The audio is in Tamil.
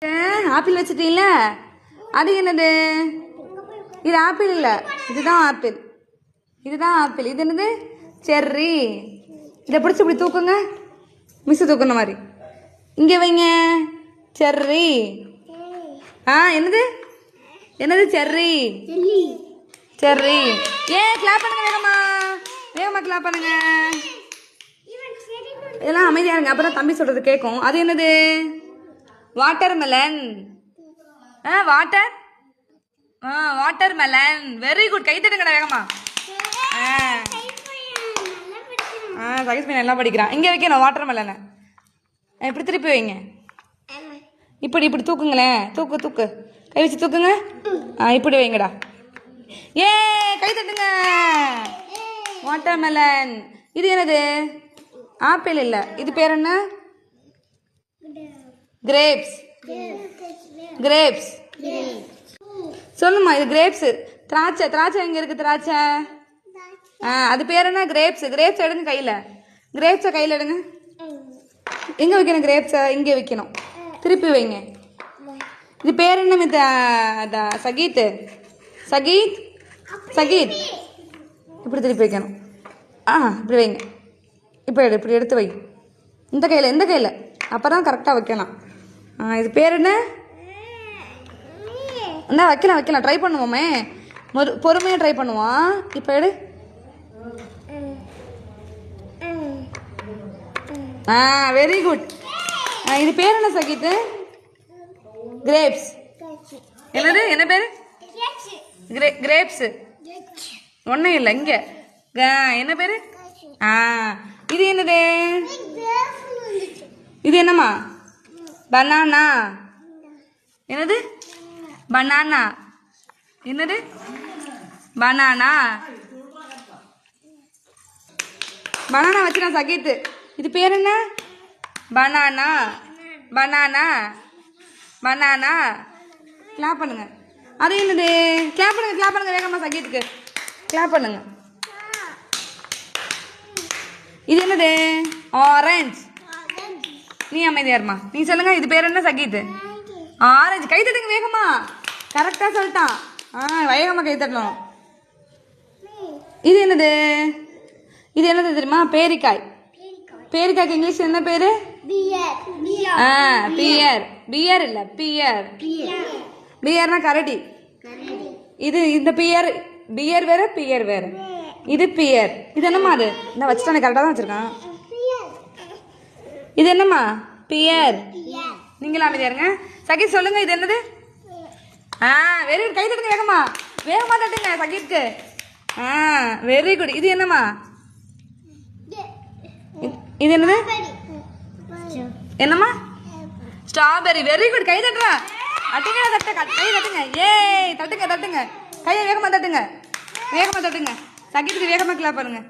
ஆப்பிள் வச்சிட்டீங்கள அது என்னது? இது ஆப்பிள் இல்லை. இதுதான் ஆப்பிள். இதுதான் ஆப்பிள். இது என்னது? செர்ரி. இதை பிடிச்சி இப்படி தூக்குங்க. மிஸ் தூக்குன மாதிரி. இங்கே வைங்க. செர்ரி. ஆ என்னது? என்னது செர்ரி? செர்ரி. ஏன் கிளாப் பண்ணுங்க வேகமா. வேகமா கிளாப் பண்ணுங்க. இதெல்லாம் அமைதியா இருங்க. அப்புறம் தம்பி சொல்றது கேட்கும் அது என்னது? Watermelon. ஆ வாட்டர்? ஆ வாட்டர் மெலன். வெரி குட் கை தட்டுங்கடா வேகமா. ஆ. ஆ சகிஸ் பையன் நல்லா படிக்கிறான். இங்கே வைக்கணும் வாட்டர் மெலனை இப்படி திருப்பி வைங்க. இப்படி இப்படி தூக்குங்களேன். தூக்கு தூக்கு. கை வச்சு தூக்குங்க. ஆ இப்படி வைங்கடா. ஏ கை தட்டுங்க. வாட்டர் மெலன் இது என்னது? ஆப்பிள் இல்லை. இது பேர் என்ன? கிரேப்ஸ் கிரேப்ஸ் சொல்லுமா இது கிரேப்ஸ் திராட்சை திராட்சை எங்க இருக்கு திராட்சை? ஆ அது பேர் என்ன? கிரேப்ஸ் கிரேப்ஸ் எடுங்க கையில. கிரேப்ஸை கையில எடுங்க. எங்க வைக்கணும் கிரேப்ஸை இங்கே வைக்கணும். திருப்பி வைங்க. இது பேர் என்ன மித்த அத- சகீத்? சகீத்? சகீத். இப்படி திருப்பி வைக்கணும். ஆ இப்படி வைங்க. இப்போ எடு இப்படி எடுத்து வை. இந்த கையில் இந்த கையில். அப்போ தான் கரெக்டாக வைக்கலாம். இது பேர் என்ன? என்ன வைக்கலாம் வைக்கலாம். ட்ரை பண்ணுவோமே. மொறு பொறுமையாக ட்ரை பண்ணுவோம் இப்போ எடு. ஆ வெரி குட் இது பேர் என்ன சகித்து? கிரேப்ஸ் என்னது? என்ன பேர்? கிரே கிரேப்ஸ் ஒன்றும் இல்லை இங்கே. என்ன பேர்? ஆ இது என்னது? இது என்னம்மா? பனானா என்னது? பனானா என்னது? பனானா பனானா வச்சுருக்கேன் சகீத்து. இது பேர் என்ன? பனானா பனானா பனானா கிளாப் பண்ணுங்க. அது என்னது? கிளாப் பண்ணுங்க கிளாப் பண்ணுங்க. வேகமா சகீத்துக்கு. கிளாப் பண்ணுங்க. இது என்னது? ஆரஞ்சு நீ அமைதியா இருமா. நீ சொல்லுங்க இது பேர் என்ன சகீத்? ஆரஞ்சு. கை தட்டுங்க வேகமா. கரெக்டா சொல்லிட்டான். ஆ வேகமா கை தட்டணும். இது என்னது? இது என்னது தெரியுமா? பேரிக்காய். பேரிக்காய்க்கு இங்கிலீஷ் என்ன பேரு? ஆ பியர் பியர் இல்ல பியர் பியர்னா கரடி. இது இந்த பியர் பியர் வேற பியர் வேற. இது பியர் இது என்னம்மா அது? இந்த வச்சுட்டானே கரெக்டாக தான் வச்சிருக்கான். இது என்னம்மா? பியர். நீங்களும் அமைதியா இருங்க. சகீத் சொல்லுங்க இது என்னது? ஆ வெரி குட். கை தட்டுங்க வேகமா. வேகமா தட்டுங்க சகீத்க்கு ஆ வெரி குட். இது என்னம்மா? இது- என்னது? என்னம்மா? ஸ்ட்ராபெரி. Very good. கை தட்டுறா தட்டுங்க தட்ட கை தட்டுங்க. ஏய் தட்டுங்க தட்டுங்க. கையை வேகமா தட்டுங்க. வேகமா தட்டுங்க. சகீத்துக்கு வேகமா கிளா பாருங்க